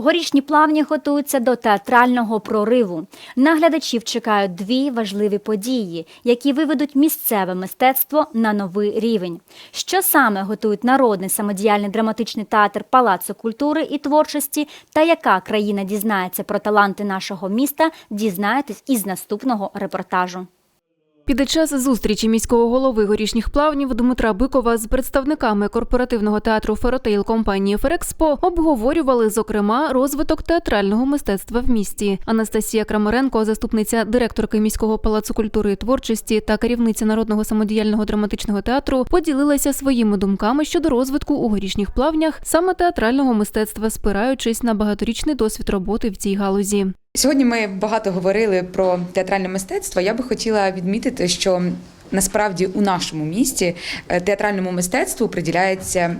Горішні плавні готуються до театрального прориву. Наглядачів чекають дві важливі події, які виведуть місцеве мистецтво на новий рівень. Що саме готують народний самодіяльний драматичний театр Палацу культури і творчості та яка країна дізнається про таланти нашого міста, дізнаєтесь із наступного репортажу. Під час зустрічі міського голови горішніх плавнів Дмитра Бикова з представниками корпоративного театру Феротейл компанії Ферекспо обговорювали, зокрема, розвиток театрального мистецтва в місті. Анастасія Крамаренко, заступниця директорки міського палацу культури і творчості та керівниця народного самодіяльного драматичного театру, поділилася своїми думками щодо розвитку у горішніх плавнях саме театрального мистецтва, спираючись на багаторічний досвід роботи в цій галузі. Сьогодні ми багато говорили про театральне мистецтво. Я би хотіла відмітити, що насправді у нашому місті е, театральному мистецтву приділяється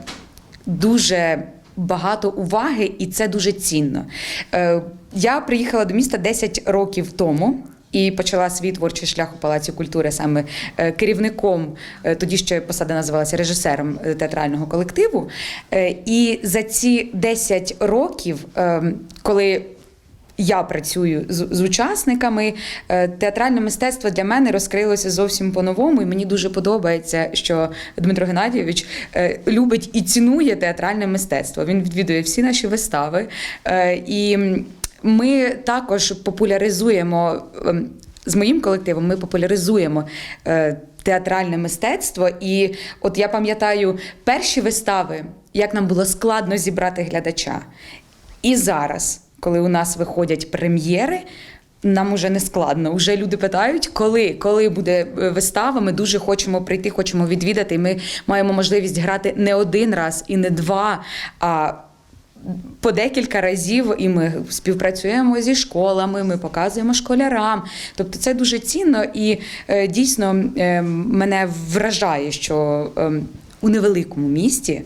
дуже багато уваги, і це дуже цінно. Е, Я приїхала до міста 10 років тому. І почала свій творчий шлях у Палаці культури саме е, керівником, тоді ще посада називалася режисером театрального колективу. І за ці 10 років, е, коли я працюю з, з учасниками. Е, Театральне мистецтво для мене розкрилося зовсім по-новому, і мені дуже подобається, що Дмитро Геннадійович е, любить і цінує театральне мистецтво. Він відвідує всі наші вистави. Е, І ми також популяризуємо ем, з моїм колективом. Ми популяризуємо. Театральне мистецтво, і от я пам'ятаю перші вистави, як нам було складно зібрати глядача. І зараз, коли у нас виходять прем'єри, нам уже не складно. Уже люди питають, коли, коли буде е, вистава. Ми дуже хочемо прийти, хочемо відвідати. Ми маємо можливість грати не один раз і не два. а по декілька разів і ми співпрацюємо зі школами, ми показуємо школярам. Тобто це дуже цінно і е, дійсно е, мене вражає, що е, у невеликому місті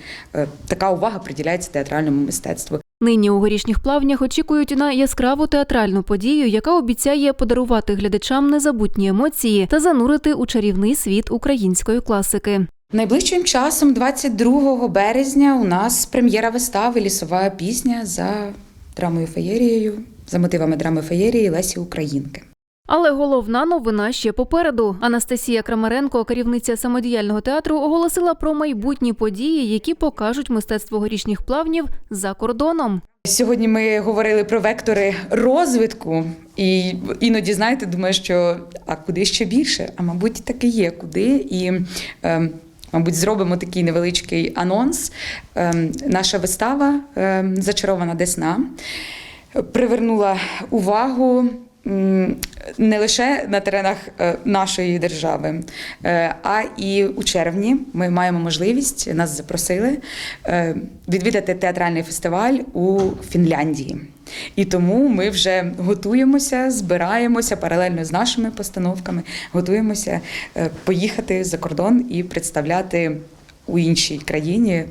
така увага приділяється театральному мистецтву. Нині у горішніх плавнях очікують на яскраву театральну подію, яка обіцяє подарувати глядачам незабутні емоції та занурити у чарівний світ української класики. Найближчим часом, 22 березня, у нас прем'єра вистави Лісова пісня за драмою феєрією, за мотивами драми феєрії Лесі Українки. Але головна новина ще попереду. Анастасія Крамаренко, керівниця самодіяльного театру, оголосила про майбутні події, які покажуть мистецтво горішніх плавнів за кордоном. Сьогодні ми говорили про вектори розвитку, і іноді, знаєте, думаю, що а куди ще більше? А мабуть, так є, куди. І, е, мабуть, зробимо такий невеличкий анонс. Е, наша вистава е, Зачарована Десна привернула увагу. Не лише на теренах е, нашої держави, е, а і у червні ми маємо можливість нас запросили е, відвідати театральний фестиваль у Фінляндії. І тому ми вже готуємося, збираємося паралельно з нашими постановками, готуємося поїхати за кордон і представляти у іншій країні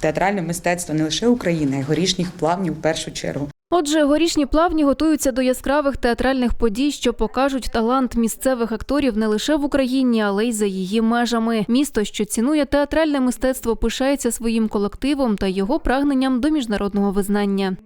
театральне мистецтво не лише України, а й горішніх плавнів в першу чергу. Отже, горішні плавні готуються до яскравих театральних подій, що покажуть талант місцевих акторів не лише в Україні, але й за її межами. Місто, що цінує театральне мистецтво, пишається своїм колективом та його прагненням до міжнародного визнання.